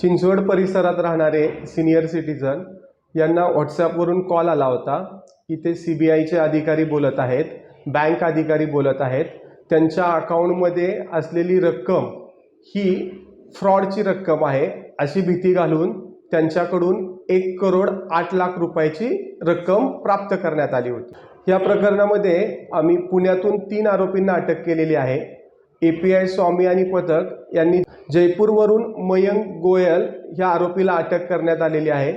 चिंचवड परिसरात राहणारे senior citizen यांना व्हॉट्सॲपवरून कॉल आला होता. की ते सी बी आयचे अधिकारी बोलत आहेत बँक अधिकारी बोलत आहेत. त्यांच्या अकाउंटमध्ये असलेली रक्कम ही फ्रॉडची रक्कम आहे अशी भीती घालून त्यांच्याकडून एक करोड आठ लाख रुपयाची रक्कम प्राप्त करण्यात आली होती. या प्रकरणामध्ये आम्ही पुण्यातून तीन आरोपींना अटक केलेली आहे. ए पी आय स्वामी आणि पथक यांनी जयपूरवरून मयंक गोयल ह्या आरोपीला अटक करण्यात आलेली आहे.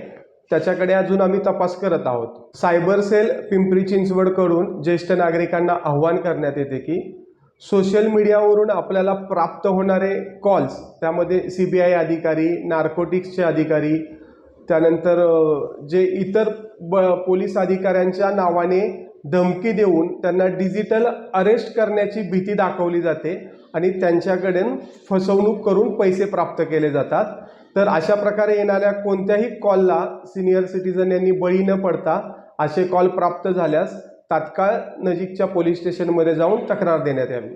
त्याच्याकडे अजून आम्ही तपास करत आहोत. सायबर सेल पिंपरी चिंचवडकडून ज्येष्ठ नागरिकांना आव्हान करण्यात येते की सोशल मीडियावरून आपल्याला प्राप्त होणारे कॉल्स त्यामध्ये सी बी आय अधिकारी नार्कोटिक्सचे अधिकारी त्यानंतर जे इतर ब पोलीस अधिकाऱ्यांच्या नावाने धमकी देऊन त्यांना डिजिटल अरेस्ट करण्याची भीती दाखवली जाते आणि त्यांच्याकडून फसवणूक करून पैसे प्राप्त केले जातात. तर अशा प्रकारे येणाऱ्या कोणत्याही कॉलला सिनियर सिटीजन यांनी बळी न पडता असे कॉल प्राप्त झाल्यास तात्काळ नजीकच्या पोलीस स्टेशनमध्ये जाऊन तक्रार देण्यात यावी.